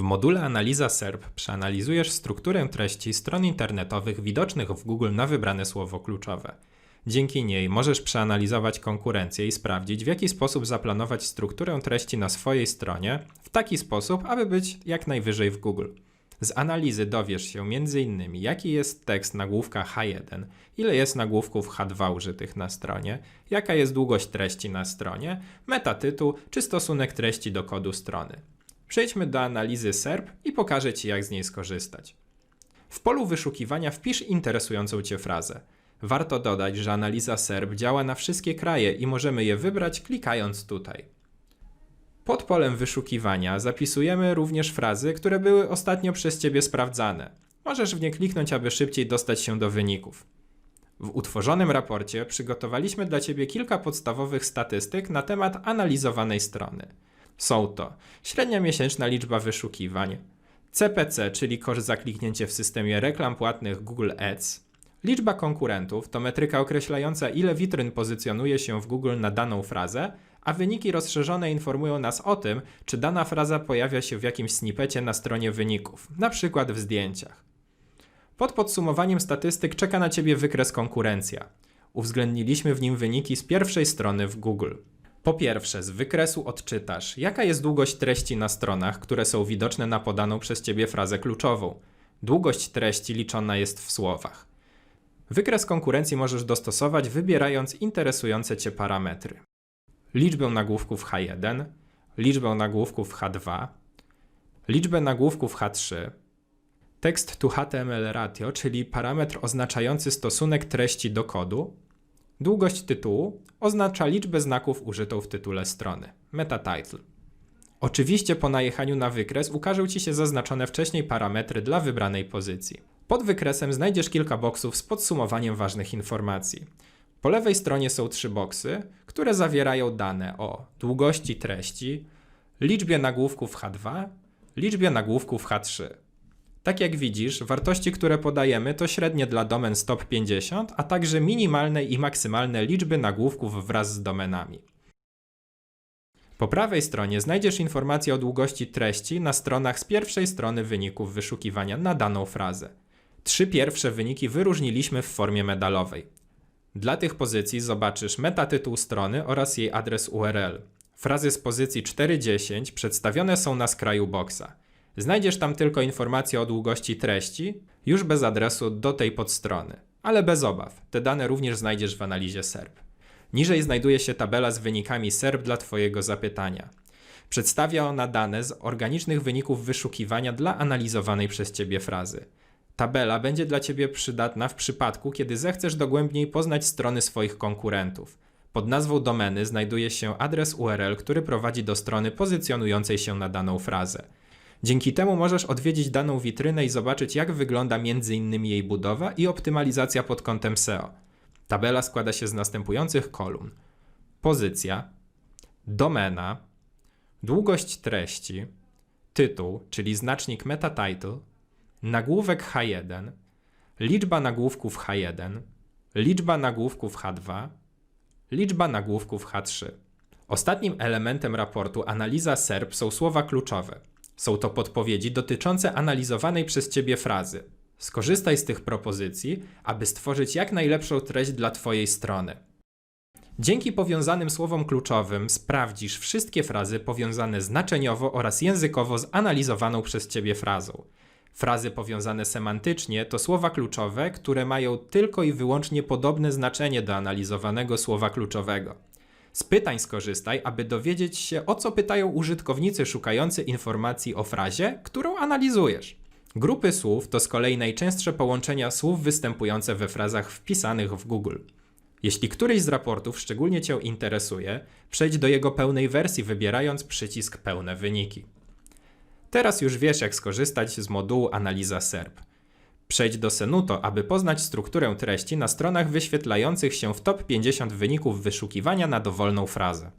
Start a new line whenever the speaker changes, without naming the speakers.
W module Analiza SERP przeanalizujesz strukturę treści stron internetowych widocznych w Google na wybrane słowo kluczowe. Dzięki niej możesz przeanalizować konkurencję i sprawdzić, w jaki sposób zaplanować strukturę treści na swojej stronie w taki sposób, aby być jak najwyżej w Google. Z analizy dowiesz się m.in. jaki jest tekst nagłówka H1, ile jest nagłówków H2 użytych na stronie, jaka jest długość treści na stronie, metatytuł czy stosunek treści do kodu strony. Przejdźmy do analizy SERP i pokażę Ci, jak z niej skorzystać. W polu wyszukiwania wpisz interesującą Cię frazę. Warto dodać, że analiza SERP działa na wszystkie kraje i możemy je wybrać klikając tutaj. Pod polem wyszukiwania zapisujemy również frazy, które były ostatnio przez Ciebie sprawdzane. Możesz w nie kliknąć, aby szybciej dostać się do wyników. W utworzonym raporcie przygotowaliśmy dla Ciebie kilka podstawowych statystyk na temat analizowanej strony. Są to średnia miesięczna liczba wyszukiwań, CPC, czyli koszt za kliknięcie w systemie reklam płatnych Google Ads, liczba konkurentów to metryka określająca ile witryn pozycjonuje się w Google na daną frazę, a wyniki rozszerzone informują nas o tym, czy dana fraza pojawia się w jakimś snippecie na stronie wyników, przykład w zdjęciach. Pod podsumowaniem statystyk czeka na Ciebie wykres konkurencja. Uwzględniliśmy w nim wyniki z pierwszej strony w Google. Po pierwsze, z wykresu odczytasz, jaka jest długość treści na stronach, które są widoczne na podaną przez Ciebie frazę kluczową. Długość treści liczona jest w słowach. Wykres konkurencji możesz dostosować, wybierając interesujące Cię parametry. Liczbę nagłówków H1, liczbę nagłówków H2, liczbę nagłówków H3, tekst to HTML ratio, czyli parametr oznaczający stosunek treści do kodu, Długość tytułu oznacza liczbę znaków użytą w tytule strony. Meta title. Oczywiście po najechaniu na wykres ukażą Ci się zaznaczone wcześniej parametry dla wybranej pozycji. Pod wykresem znajdziesz kilka boksów z podsumowaniem ważnych informacji. Po lewej stronie są trzy boksy, które zawierają dane o długości treści, liczbie nagłówków H2, liczbie nagłówków H3. Tak jak widzisz, wartości, które podajemy, to średnie dla domen stop 50, a także minimalne i maksymalne liczby nagłówków wraz z domenami. Po prawej stronie znajdziesz informacje o długości treści na stronach z pierwszej strony wyników wyszukiwania na daną frazę. Trzy pierwsze wyniki wyróżniliśmy w formie medalowej. Dla tych pozycji zobaczysz metatytuł strony oraz jej adres URL. Frazy z pozycji 4.10 przedstawione są na skraju boksa. Znajdziesz tam tylko informacje o długości treści, już bez adresu do tej podstrony. Ale bez obaw, te dane również znajdziesz w analizie SERP. Niżej znajduje się tabela z wynikami SERP dla Twojego zapytania. Przedstawia ona dane z organicznych wyników wyszukiwania dla analizowanej przez Ciebie frazy. Tabela będzie dla Ciebie przydatna w przypadku, kiedy zechcesz dogłębniej poznać strony swoich konkurentów. Pod nazwą domeny znajduje się adres URL, który prowadzi do strony pozycjonującej się na daną frazę. Dzięki temu możesz odwiedzić daną witrynę i zobaczyć, jak wygląda m.in. jej budowa i optymalizacja pod kątem SEO. Tabela składa się z następujących kolumn: pozycja, domena, długość treści, tytuł, czyli znacznik metatitle, nagłówek H1, liczba nagłówków H1, liczba nagłówków H2, liczba nagłówków H3. Ostatnim elementem raportu analiza SERP są słowa kluczowe. Są to podpowiedzi dotyczące analizowanej przez Ciebie frazy. Skorzystaj z tych propozycji, aby stworzyć jak najlepszą treść dla Twojej strony. Dzięki powiązanym słowom kluczowym sprawdzisz wszystkie frazy powiązane znaczeniowo oraz językowo z analizowaną przez Ciebie frazą. Frazy powiązane semantycznie to słowa kluczowe, które mają tylko i wyłącznie podobne znaczenie do analizowanego słowa kluczowego. Z pytań skorzystaj, aby dowiedzieć się, o co pytają użytkownicy szukający informacji o frazie, którą analizujesz. Grupy słów to z kolei najczęstsze połączenia słów występujące we frazach wpisanych w Google. Jeśli któryś z raportów szczególnie Cię interesuje, przejdź do jego pełnej wersji, wybierając przycisk Pełne wyniki. Teraz już wiesz, jak skorzystać z modułu Analiza SERP. Przejdź do Senuto, aby poznać strukturę treści na stronach wyświetlających się w top 50 wyników wyszukiwania na dowolną frazę.